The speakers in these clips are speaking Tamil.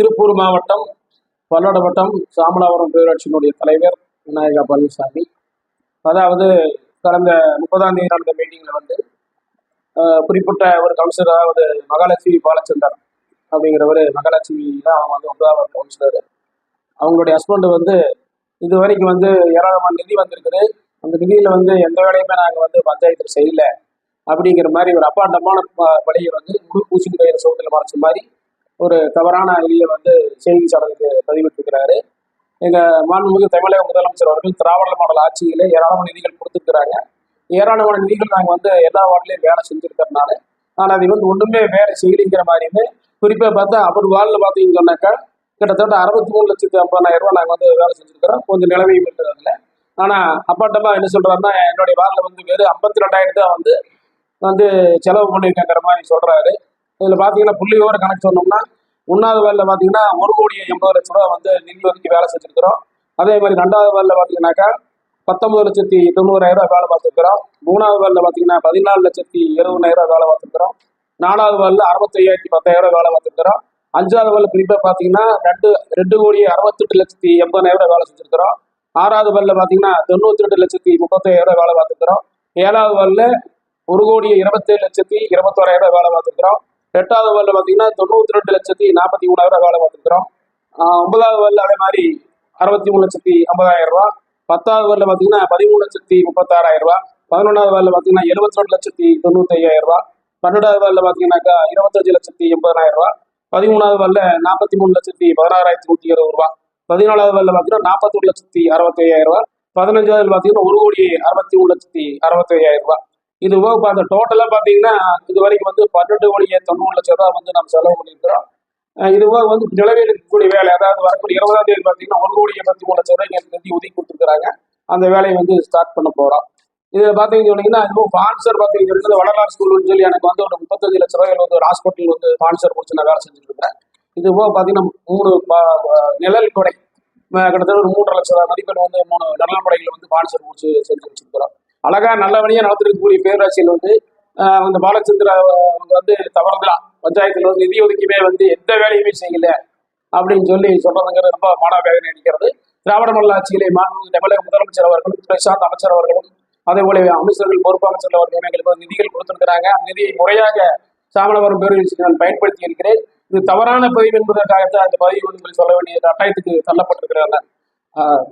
திருப்பூர் மாவட்டம் பல்லட வட்டம் சாமலாபுரம் பேரூராட்சியினுடைய தலைவர் விநாயகா பழனிசாமி. அதாவது கடந்த முப்பதாம் தேதி நடந்த மீட்டிங்கில் வந்து குறிப்பிட்ட ஒரு கவுன்சிலர் அதாவது மகாலட்சுமி பாலச்சந்தர் அப்படிங்கிறவர் மகாலட்சுமி தான் அவங்க வந்து ஒன்பதாவது கவுன்சிலர். அவங்களுடைய ஹஸ்பண்ட் வந்து இது வரைக்கும் வந்து ஏராளமான நிதி வந்திருக்குது. அந்த நிதியில் வந்து எந்த வேலையுமே நாங்கள் வந்து பஞ்சாயத்தில் செய்யல. அப்படிங்கிற மாதிரி ஒரு அப்பாண்டமான ப- பலியை வந்து முழு பூசி கையில் சோகத்தில் மறைச்ச மாதிரி ஒரு தவறான இதியை வந்து செய்தி சடங்குக்கு பதிவிட்டிருக்கிறாரு. எங்கள் மாண்புமிகு தமிழக முதலமைச்சர் அவர்கள் திராவிட மாடல் ஆட்சியில் ஏராளமான நிதிகள் கொடுத்துருக்குறாங்க. ஏராளமான நிதிகள் நாங்கள் வந்து எல்லா வார்டிலையும் வேலை செஞ்சுருக்கிறதுனால ஆனால் அது வந்து ஒன்றுமே வேலை செய்யலைங்கிற மாதிரியுமே குறிப்பாக பார்த்தா அவர் வார்டில் பார்த்தீங்கன்னு சொன்னாக்கா கிட்டத்தட்ட அறுபத்தி மூணு லட்சத்து ஐம்பதாயிரம் ரூபா நாங்கள் வந்து வேலை செஞ்சுருக்கிறோம். கொஞ்சம் நிலவையும் இருக்கிறதுல ஆனால் அப்பாட்டமாக என்ன சொல்கிறாருன்னா என்னுடைய வார்டில் வந்து வெறும் ஐம்பத்தி ரெண்டாயிரம் தான் வந்து வந்து செலவு பண்ணியிருக்காங்கிற மாதிரி சொல்கிறாரு இதில் பார்த்தீங்கன்னா புள்ளி விவர கணக்கு சொன்னோம்னா ஒன்றாவது வேலையில் பார்த்தீங்கன்னா ஒரு கோடியை எண்பது லட்ச ரூபா வந்து நிதி ஒதுக்கி வேலை செஞ்சுருக்கிறோம். அதே மாதிரி ரெண்டாவது வேலையில் பார்த்தீங்கன்னாக்கா பத்தொன்பது லட்சத்தி தொண்ணூறாயிரம் ரூபாய் வேலை பார்த்துருக்குறோம். மூணாவது வேலையில் பார்த்தீங்கன்னா பதினாலு லட்சத்தி இருபதாயிரம் ரூபாய் வேலை பார்த்துருக்குறோம். நாலாவது வேலையில் அறுபத்தையாயிரத்தி பத்தாயிரம் ரூபாய் வேலை பார்த்துருக்குறோம். அஞ்சாவது வேலை குறிப்பாக பார்த்தீங்கன்னா ரெண்டு ரெண்டு கோடி அறுபத்தெட்டு லட்சத்தி எண்பதாயிரம் ரூபாய் வேலை செஞ்சுருக்கிறோம். ஆறாவது வேலையில் பார்த்தீங்கன்னா தொண்ணூற்றி ரெண்டு லட்சத்தி முப்பத்தாயிரம் ரூபாய் வேலை பார்த்துருக்குறோம். ஏழாவது வேலையில் ஒரு கோடி இருபத்தேழு லட்சத்தி இருபத்தோராயிரம் ரூபாய் வேலை பார்த்துருக்குறோம். எட்டாவது வேலையில் பார்த்தீங்கன்னா தொண்ணூத்தி ரெண்டு லட்சத்தி நாற்பத்தி மூணாயிரம் வேலை பார்த்துருக்குறோம். ஒன்பதாவது வேர்ல அதே மாதிரி அறுபத்தி மூணு லட்சத்தி ஐம்பதாயிரம் ரூபா பத்தாவது வரல பார்த்தீங்கன்னா பதிமூணு லட்சத்தி முப்பத்தாறாயிரம் ரூபா பதினொன்றாவது வேலையில் பார்த்தீங்கன்னா எழுபத்தி ரெண்டு லட்சத்தி தொண்ணூத்தி ஐயாயிரம் ரூபா பன்னெண்டாவது வேலையில் பார்த்தீங்கன்னாக்கா இருபத்தஞ்சு லட்சத்தி எண்பதாயிரம் ரூபா பதிமூணாவது வேலையில் நாற்பத்தி மூணு லட்சத்தி பதினாறாயிரத்தி நூற்றி இருபது ரூபா பதினாலாவது வேலையில் பார்த்தீங்கன்னா நாற்பத்தொரு லட்சத்தி அறுபத்தி ஐயாயிரம் ரூபா பதினஞ்சாவது பார்த்தீங்கன்னா ஒரு கோடி அறுபத்தி மூணு லட்சத்தி அறுபத்தி ஐயாயிரம் ரூபாய். இது போக பார்த்த டோட்டலாக பார்த்தீங்கன்னா இது வரைக்கும் வந்து பன்னெண்டு கோடியே தொண்ணூறு லட்சம் ரூபாய் வந்து நம்ம செலவு பண்ணியிருக்கிறோம். இது போக வந்து நிலவேற்கக்கூடிய வேலை அதாவது வரக்கூடிய இருபதாம் தேதி பார்த்தீங்கன்னா ஒரு கோடி எண்பத்தி மூணு லட்சம் ரூபாய்க்கு எனக்கு நிதி ஒதுக்கி கொடுத்துருக்காங்க அந்த வேலையை வந்து ஸ்டார்ட் பண்ண போகிறோம் இதில் பார்த்தீங்கன்னு சொன்னீங்கன்னா இதுவும் ஸ்பான்சர் பார்த்தீங்கன்னா இருக்குது வடலார் ஸ்கூல்னு சொல்லி எனக்கு வந்து ஒரு முப்பத்தஞ்சு லட்ச ரூபாய் வந்து ஒரு ஹாஸ்பிட்டல் வந்து ஸ்பான்சர் கொடுத்து நான் வேலை செஞ்சுட்டு இருக்கிறேன். இது போக பார்த்தீங்கன்னா மூணு நிழல் கொடை. கிட்டத்தட்ட ஒரு மூன்றரை லட்ச ரூபா மதிப்பெண் வந்து மூணு நிழல் கொடைகளை வந்து ஸ்பான்சர் கொடுத்து செஞ்சு வச்சிருக்கிறோம். அழகா நல்லபடியாக நடத்திருக்கக்கூடிய பேராட்சியில் வந்து அந்த பாலச்சந்திரா அவங்க வந்து தவறுதலா பஞ்சாயத்துல வந்து நிதி ஒதுக்கியுமே வந்து எந்த வேலையுமே செய்யல அப்படின்னு சொல்லி சொல்றதுங்கிறது ரொம்ப மாணவ வேதனை அடிக்கிறது. திராவிட மாடல் ஆட்சியிலே மாண்புமிகு தமிழக முதலமைச்சர் அவர்களும் துறை அமைச்சர் அவர்களும் அதே போல அமைச்சர்கள் பொறுப்பு அமைச்சர் அவர்களும் எங்களுக்கு நிதிகள் கொடுத்திருக்கிறாங்க. அந்த நிதியை முறையாக சாமலவரம் பேரூராட்சிக்கு நான் பயன்படுத்தி இருக்கிறேன் இது தவறான பதிவு என்பதற்காகத்தான் அந்த பதிவு வந்து சொல்ல வேண்டிய கட்டாயத்துக்கு தள்ளப்பட்டிருக்கிறாங்க.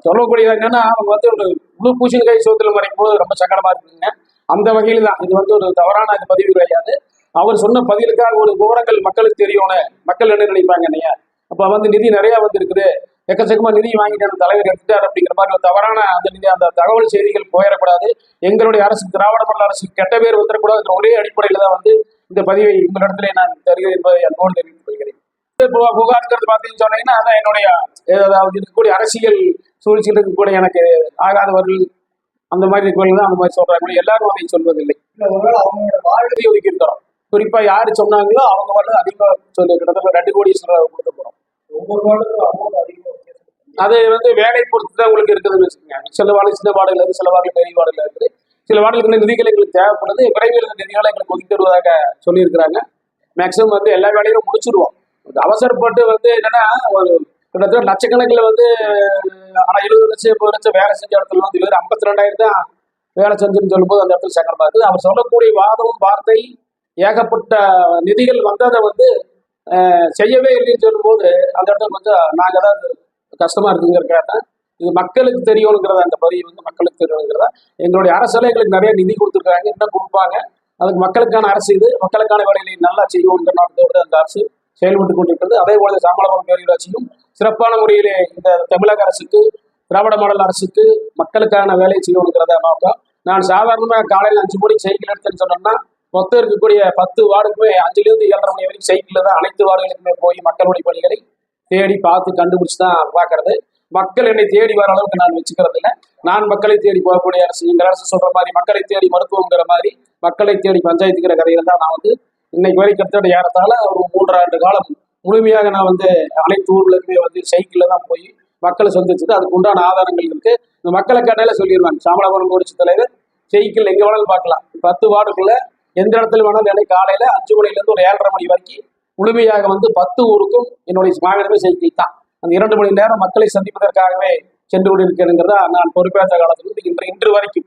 சொல்லக்கூடியது என்னன்னா அவங்க வந்து ஒரு முழு பூசணிக்காய் சோத்துல மறைக்கும் போது ரொம்ப சங்கடமா இருக்குங்க. அந்த வகையில் தான் இது வந்து ஒரு தவறான இது பதிவு கிடையாது. அவர் சொன்ன பதிலுக்காக ஒரு விவரங்கள் மக்களுக்கு தெரியணும் மக்கள் என்ன நினைப்பாங்க என்னையா? அப்ப வந்து நிதி நிறைய வந்திருக்குது. எக்கச்சக்கமா நிதி வாங்கிட்டு தலைவர் எடுத்துட்டார் அப்படிங்கிற மாதிரி ஒரு தவறான அந்த நிதி அந்த தகவல் செய்திகள் போயிடக்கூடாது. எங்களுடைய அரசு திராவிட மண்டல அரசு கெட்ட பேர் வந்துடக்கூடாது ஒரே அடிப்படையில் தான் வந்து இந்த பதிவை உங்களிடத்திலே நான் தருகிறேன் என்பதை அன்போடு தெரிவித்துக் கொள்கிறேன். இப்போ புகார்ங்கிறது பார்த்தீங்கன்னு சொன்னீங்கன்னா அதான் என்னுடைய அதாவது இருக்கக்கூடிய அரசியல் சூழ்ச்சியில் இருக்கக்கூடிய எனக்கு ஆகாதவர்கள் அந்த மாதிரி இருக்கவர்கள் தான் அந்த மாதிரி சொல்றாங்க. எல்லாரும் அதை சொல்வதில்லை. அவங்களோட வாழ்க்கை ஒதுக்கி இருக்கிறோம் குறிப்பா யாரு சொன்னாங்களோ அவங்க வந்து அதிகமாக சொல்லி கிட்டத்தட்ட ரெண்டு கோடி கொடுக்க போறோம். ஒவ்வொரு வித்தியாசம் அது வந்து வேலை பொறுத்து தான் உங்களுக்கு இருக்குதுன்னு வச்சுக்கோங்க. சில வார்டு சின்ன வார்டுல இருக்கு சில வார்டு பெரிய வார்டுல இருக்குது சில இந்த நிதிகள் எங்களுக்கு தேவைப்படுது. விரைவில் இந்த நிதிகளை எங்களுக்கு ஒதுக்கி தருவதாக சொல்லியிருக்கிறாங்க. மேக்ஸிமம் வந்து எல்லா வேலையும் முடிச்சிருவோம். அவசரப்பட்டு வந்து என்னன்னா ஒரு கிட்டத்தட்ட லட்சக்கணக்கில் வந்து ஆனால் எழுபது லட்சம் எண்பது லட்சம் வேலை செஞ்ச இடத்துல வந்து இவர் ஐம்பத்தி ரெண்டாயிரம் தான் வேலை செஞ்சுன்னு சொல்லும்போது அந்த இடத்துல சங்கடமா இருக்குது. அவர் சொல்லக்கூடிய வாதமும் வார்த்தை ஏகப்பட்ட நிதிகள் வந்ததை வந்து செய்யவே இல்லைன்னு சொல்லும்போது அந்த இடத்துல கொஞ்சம் நாங்கள் தான் கஷ்டமா இருக்குங்கிறக்காக இது மக்களுக்கு தெரியணுங்கிறத அந்த பதிவு வந்து மக்களுக்கு தெரியணுங்கிறதா. எங்களுடைய அரசலைகளுக்கு நிறைய நிதி கொடுத்துருக்காங்க இன்னும் கொடுப்பாங்க. அதுக்கு மக்களுக்கான அரசு இது. மக்களுக்கான வேலைகளை நல்லா செய்வோங்கிற நாட்டத்தோடு அந்த அரசு. செயல்பட்டு கொண்டிருக்கிறது. அதே போல சாமலபுரம் பேரூராட்சியும் சிறப்பான முறையிலே இந்த தமிழக அரசுக்கு திராவிட மாடல் அரசுக்கு மக்களுக்கான வேலை செய்யணுங்கிறத நோக்கம் நான் சாதாரணமாக காலையில் அஞ்சு மணிக்கு சைக்கிள் எடுத்தேன்னு சொன்னோம்னா மொத்தம் இருக்கக்கூடிய பத்து வார்டுக்குமே அஞ்சுலேருந்து ஏழரை மணி வரைக்கும் சைக்கிளில் தான் அனைத்து வார்டுகளுக்குமே போய் மக்களுடைய பணிகளை தேடி பார்த்து கண்டுபிடிச்சு தான் பார்க்கறது. மக்கள் என்னை தேடி வர அளவுக்கு நான் வச்சுக்கிறது இல்லை நான் மக்களை தேடி போகக்கூடிய அரசு எங்கள் அரசு சொல்ற மாதிரி மக்களை தேடி மருத்துவங்கிற மாதிரி மக்களை தேடி பஞ்சாயத்துக்கிற கதையில தான் நான் வந்து இன்னைக்கு வரை கிட்டத்தட்ட ஏறத்தால ஒரு மூன்றாண்டு காலம் முழுமையாக நான் வந்து அனைத்து ஊர்களுக்குமே வந்து சைக்கிளில் தான் போய் மக்களை சந்திச்சுட்டு அதுக்கு உண்டான ஆதாரங்கள் இருக்கு. இந்த மக்களை கடையில சொல்லிடுவாங்க சாமலாபுரம் ஊராட்சி தலைவர் சைக்கிள் எங்க வேணாலும் பார்க்கலாம். பத்து வார்டுக்குள்ள எந்த இடத்துல வேணாலும் எனக்கு காலையில அஞ்சு மணில இருந்து ஒரு ஏழரை மணி வரைக்கும் முழுமையாக வந்து பத்து ஊருக்கும் என்னுடைய மாநிலமே சைக்கிள் தான். அந்த இரண்டு மணி நேரம் மக்களை சந்திப்பதற்காகவே சென்று கொண்டிருக்கிறேங்கிறதா நான் பொறுப்பேற்ற காலத்திலிருந்து இன்று இன்று வரைக்கும்